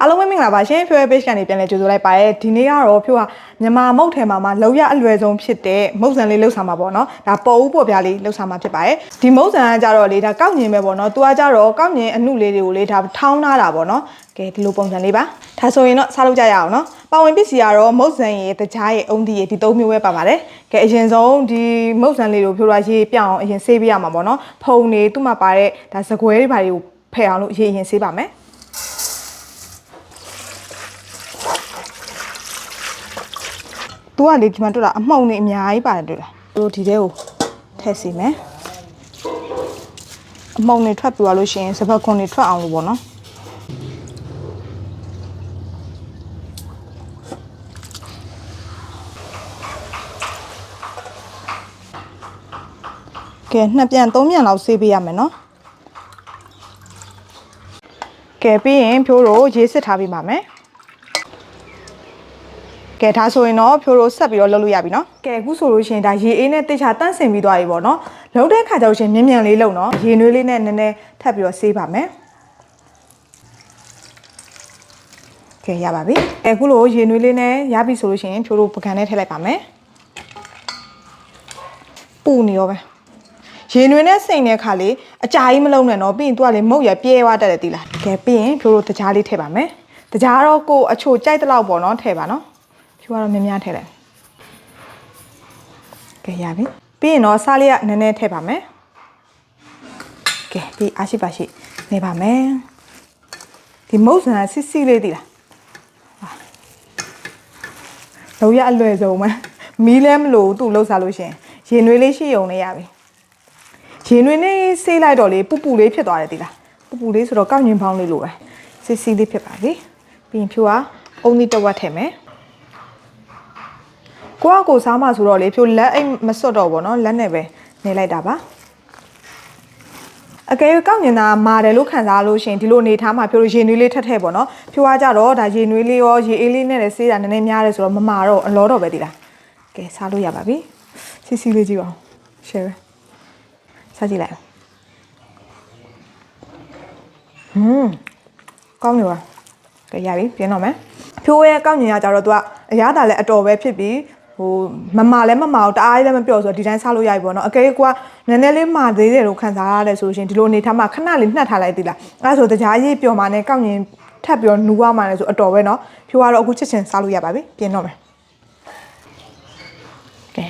အားလုံးပဲမင်္ဂလာပါရှင်ဖြိုးရဲ့ page ကနေပြန်လည်ကြိုဆိုလိုက်ပါရယ်ဒီနေ့ကတော့ဖြိုးကမြန်မာမုတ်ထဲမှာမှာလောက်ရအလွယ်ဆုံးဖြစ်တဲ့မုတ်ဆန်လေးလှုပ်ဆောင်မှာပေါ့နော်ဒါပေါ်ဦးပေါ်ပြားလေးလှုပ်ဆောင်မှာဖြစ်ပါရယ်ဒီမုတ်ဆန်ကကြတော့လေဒါကောက်ညင်ပဲပေါ့နော်သူကကြတော့ကောက်ညင်အနုလေးတွေကိုလေဒါထောင်းထားတာပေါ့နော်ကဲဒီလိုပုံစံလေးပါဒါဆိုရင်တော့စားလုပ်ကြရအောင်နော်ပါဝင်ပစ္စည်းကတော့မုတ်ဆန်ရယ်တကြားရယ်အုံးဒီရယ်ဒီသုံးမျိုးပဲပါပါတယ်ကဲအရင်ဆုံးဒီမုတ်ဆန်လေးကိုဖြိုးကရေးပြအောင်အရင်ဆေးပေးရမှာပေါ့နော်ဖုံနေသူ့မှာပါတဲ့ဒါစကွဲတွေပါတွေကိုဖယ်အောင်လို့ရေးရင်ဆေးပါမယ် သူကလေဒီမှာတွေ့တာအမှုံနေအများကြီးပါတယ်တွေ့လားသူတို့ဒီထဲကိုထည့်စီမယ်အမှုံနေထွက်ပြသွားလို့ရှိရင်စပတ်ခွန်နေထွက်အောင်လို့ပေါ့နော်ကဲနှစ်ပြန်သုံးပြန်လောက်ဆေးပေးရမယ်နော်ကဲပြီးရင်ဖြိုးတို့ရေးစစ်ထားပေးပါမယ် ကဲဒါဆိုရင်တော့ဖြိုးရိုးဆက်ပြီးတော့လုပ်လို့ရပြီနော်ကဲအခုဆိုလို့ရှိရင်ဒါရေအေးနဲ့တေချာတန့်စင်ပြီးသွားပြီပေါ့နော်လုံးတဲ့ခါကျတော့ရှင်မြင်မြန်လေးလုပ်နော်ရေနွေးလေးနဲ့နည်းနည်းထပ်ပြီးတော့ဆေးပါမယ်ကဲရပါပြီအခုလိုရေနွေးလေးနဲ့ရပြီဆိုလို့ရှိရင်ဖြိုးရိုးပကံနဲ့ထည့်လိုက်ပါမယ်ပူနေရောပဲရေနွေနဲ့စိန်တဲ့ခါလေးအကြာကြီးမလုံးနဲ့နော်ပြီးရင်သူကလေမုတ်ရပြဲသွားတတ်တယ်တိလားကဲပြီးရင်ဖြိုးရိုးတကြားလေးထည့်ပါမယ်တကြားတော့ကိုအချိုကြိုက်တဲ့လောက်ပေါ့နော်ထည့်ပါနော် ဖြူကတော့များများထည့်လိုက်ကဲရပြီပြီးရင်တော့စားလေးကနည်းနည်းထည့်ပါမယ်ကဲပြီးအားရှိပါရှိနေပါမယ်ဒီမုတ်ဆန်ကစစ်စစ်လေးတည်လားဟာလောရအလွယ်ဆုံးပဲမီးလဲမလို့သူ့လှုပ်စားလို့ရှရင်ရင်နွေးလေးရှိုံနေရပြီရင်နွေးလေးဆေးလိုက်တော့လေပူပူလေးဖြစ်သွားတယ်တည်လားပူပူလေးဆိုတော့ကောက်ညင်ပေါင်းလေးလိုပဲစစ်စစ်လေးဖြစ်ပါပြီပြီးရင်ဖြူကအုံးသီးတစ်ဝက်ထည့်မယ် ကိုကကိုစားမှဆိုတော့လေဖြိုလက်အိတ်မစွတ်တော့ဘောနော်လက်နဲ့ပဲနေလိုက်တာပါအကယ်၍ကောက်ညင်တာမာတယ်လို့ခံစားလို့ရှရင်ဒီလိုနေထားမှဖြိုရေနွေးလေးထက်ထည့်ပေါ့နော်ဖြိုကကြတော့ဒါရေနွေးလေးရောရေအေးလေးနဲ့လည်းဆေးတာနည်းနည်းများတယ်ဆိုတော့မမာတော့အလောတော့ပဲဒီလားကဲစားလို့ရပါပြီစီစီလေးကြည့်ပါဦး share စားကြည့်လိုက်ဟွန်းကောင်းနေပါကဲရပြီပြင်တော့မယ်ဖြိုးရဲ့ကောက်ညင်ကကြတော့သူကအရသာလည်းအတော်ပဲဖြစ်ပြီး ဟိုမမာလည်းမမာဘူးတအားလည်းမပြော့ဆိုတော့ဒီတိုင်းစားလို့ရပြီပေါ့နော်အကယ်၍ကိုကနည်းနည်းလေးမာသေးတယ်လို့ခံစားရတယ်ဆိုရှင်ဒီလိုနေထားမှခဏလေးနှက်ထားလိုက်သေးလားအဲဒါဆိုတကြားရေးပျော်มาနဲ့ကောက်ညင်ထပ်ပြီးတော့နူရမှာလည်းဆိုအတော်ပဲနော်ဖြိုးကတော့အခုချစ်ချင်စားလို့ရပါပြီပြင်တော့မယ်ကဲ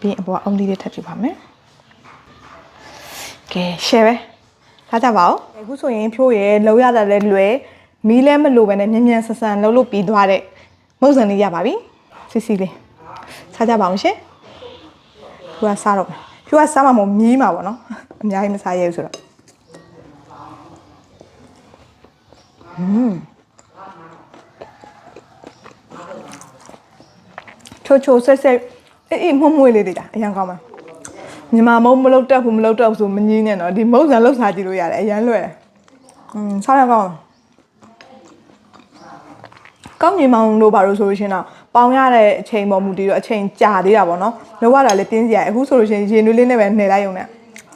ပြီးအပေါ်အုံးလေးလေးထပ်ပြပါမယ်ကဲ share ပဲထားကြပါဦးအခုဆိုရင်ဖြိုးရဲလောရတာလည်းလွယ်မီးလည်းမလိုပဲနဲ့မြန်မြန်ဆန်ဆန်လှုပ်လို့ပြီးသွားတဲ့ မုတ်စံလေးရပါပြီစီစီလေးစားကြပါအောင်ရှင်ဖြိုးကစားတော့မယ်ဖြိုးကစားမှမဟုတ်မြည်မှာပေါ့နော်အများကြီးမစားရဘူးဆိုတော့ချိုချိုဆက်ဆက်အေးအေးမှုံ့မွေးလေးတွေတာအရင်ကောင်းပါမြန်မာမုံမလုတ်တက်ဘူးမလုတ်တက်ဘူးဆိုမငင်းနဲ့နော်ဒီမုံစံလောက်စားကြည့်လို့ရတယ်အရင်လွယ်တယ်อืมစားရကောင်း ကောင်းညီမောင်တို့ဘာလို့ဆိုလို့ရှရင်တော့ပေါင်ရတဲ့အချိန်ပေါ်မူတည်တော့အချိန်ကြာသေးတာပေါ့နော်လောက်ရတာလည်းတင်းစရာအခုဆိုလို့ရှရင်ရေနွေးလေးနဲ့ပဲနေလိုက်ရုံနဲ့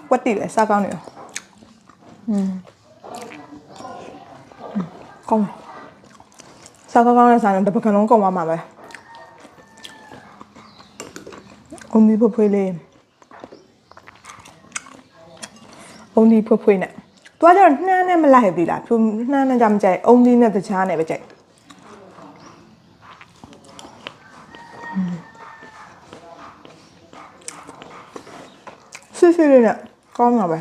ကွက်တိပဲစားကောင်းနေရောอืมကောင်းစားကောင်းကောင်းနဲ့စားရင်တပကံလုံးကုန်သွားမှာပဲအုံးဒီဖွဖွေးလေးအုံးဒီဖွဖွေးနဲ့သူကကျတော့နှမ်းနဲ့မလိုက်သေးလားဖြူနှမ်းနဲ့ကြမကြိုက်အုံးဒီနဲ့တခြားနဲ့ပဲကြိုက် စစ်စစ်လေးနဲ့ကောင်းတာပဲ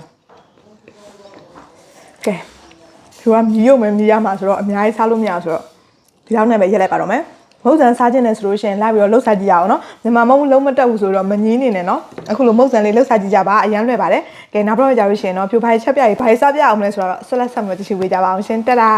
ကဲဖြူကမြည်ရုံပဲမြည်ရမှာဆိုတော့အများကြီးစားလို့မရဆိုတော့ဒီလောက်နဲ့ပဲရက်လိုက်ပါတော့မယ်မုတ်ဆန်စားခြင်းနဲ့ဆိုလို့ရှိရင်လိုက်ပြီးတော့လှုပ်စားကြည့်ရအောင်နော်မြန်မာမုတ်လုံးမတက်ဘူးဆိုတော့မငင်းနေနဲ့နော်အခုလိုမုတ်ဆန်လေးလှုပ်စားကြည့်ကြပါအရန်လွယ်ပါတယ်ကဲနောက်တော့ကြာလို့ရှိရင်တော့ဖြူဖိုင်ချက်ပြရေးဘာစားပြအောင်လဲဆိုတော့ဆက်လက်ဆက်မလို့တရှိဝေးကြပါအောင်ရှင်တက်တာ